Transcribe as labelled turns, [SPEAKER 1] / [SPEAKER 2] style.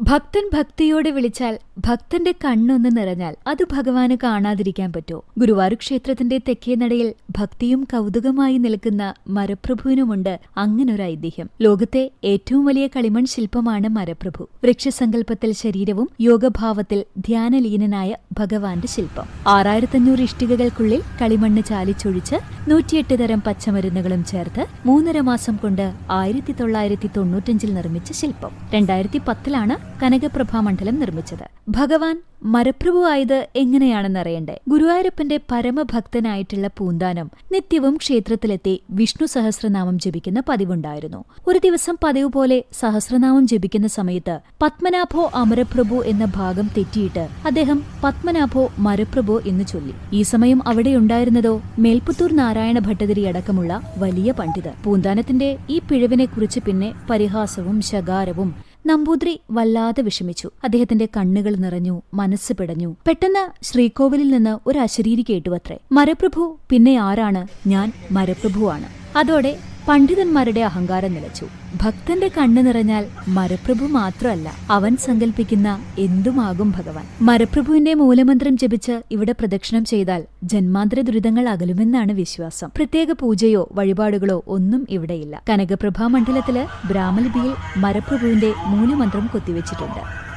[SPEAKER 1] ഭക്തൻ ഭക്തിയോടെ വിളിച്ചാൽ ഭക്തന്റെ കണ്ണൊന്ന് നിറഞ്ഞാൽ അത് ഭഗവാന് കാണാതിരിക്കാൻ പറ്റോ. ഗുരുവായൂർ ക്ഷേത്രത്തിന്റെ തെക്കേ നടയിൽ ഭക്തിയും കൗതുകമായി നിൽക്കുന്ന മരപ്രഭുവിനുമുണ്ട് അങ്ങനൊരു ഐതിഹ്യം. ലോകത്തെ ഏറ്റവും വലിയ കളിമൺ ശില്പമാണ് മരപ്രഭു. വൃക്ഷസങ്കല്പത്തിൽ ശരീരവും യോഗഭാവത്തിൽ ധ്യാനലീനനായ ഭഗവാന്റെ ശില്പം. ആറായിരത്തഞ്ഞൂറ് ഇഷ്ടികകൾക്കുള്ളിൽ കളിമണ്ണ് ചാലിച്ചൊഴിച്ച് നൂറ്റിയെട്ട് തരം പച്ചമരുന്നുകളും ചേർത്ത് മൂന്നര മാസം കൊണ്ട് ആയിരത്തി തൊള്ളായിരത്തി തൊണ്ണൂറ്റഞ്ചിൽ നിർമ്മിച്ച ശില്പം. രണ്ടായിരത്തി പത്തിലാണ് കനകപ്രഭാമണ്ഡലം നിർമ്മിച്ചത്. ഭഗവാൻ മരപ്രഭു ആയത് എങ്ങനെയാണെന്നറിയണ്ടേ ഗുരുവായൂരപ്പന്റെ പരമഭക്തനായിട്ടുള്ള പൂന്താനം നിത്യവും ക്ഷേത്രത്തിലെത്തി വിഷ്ണു സഹസ്രനാമം ജപിക്കുന്ന പതിവുണ്ടായിരുന്നു. ഒരു ദിവസം പതിവ് പോലെ സഹസ്രനാമം ജപിക്കുന്ന സമയത്ത് പത്മനാഭോ അമരപ്രഭു എന്ന ഭാഗം തെറ്റിയിട്ട് അദ്ദേഹം പത്മനാഭോ മരപ്രഭു എന്ന് ചൊല്ലി. ഈ സമയം അവിടെ ഉണ്ടായിരുന്നതോ മേൽപ്പത്തൂർ നാരായണ ഭട്ടതിരി അടക്കമുള്ള വലിയ പണ്ഡിതർ പൂന്താനത്തിന്റെ ഈ പിഴവിനെക്കുറിച്ച് പിന്നെ പരിഹാസവും ശകാരവും നമ്പൂതിരി വല്ലാതെ വിഷമിച്ചു. അദ്ദേഹത്തിന്റെ കണ്ണുകൾ നിറഞ്ഞു മനസ്സ് പിടഞ്ഞു. പെട്ടെന്ന് ശ്രീകോവിലിൽ നിന്ന് ഒരു അശരീരി കേട്ടുവത്രേ. മരപ്രഭു പിന്നെ ആരാണ്? ഞാൻ മരപ്രഭുവാണ്. അതോടെ പണ്ഡിതന്മാരുടെ അഹങ്കാരം നിലച്ചു. ഭക്തന്റെ കണ്ണു നിറഞ്ഞാൽ മരപ്രഭു മാത്രമല്ല അവൻ സങ്കല്പിക്കുന്ന എന്തുമാകും ഭഗവാൻ. മരപ്രഭുവിന്റെ മൂലമന്ത്രം ജപിച്ച് ഇവിടെ പ്രദക്ഷിണം ചെയ്താൽ ജന്മാന്തര ദുരിതങ്ങൾ അകലുമെന്നാണ് വിശ്വാസം. പ്രത്യേക പൂജയോ വഴിപാടുകളോ ഒന്നും ഇവിടെയില്ല. കനകപ്രഭാ മണ്ഡലത്തിൽ ബ്രാഹ്മലിപിയിൽ മരപ്രഭുവിന്റെ മൂലമന്ത്രം കൊത്തിവെച്ചിട്ടുണ്ട്.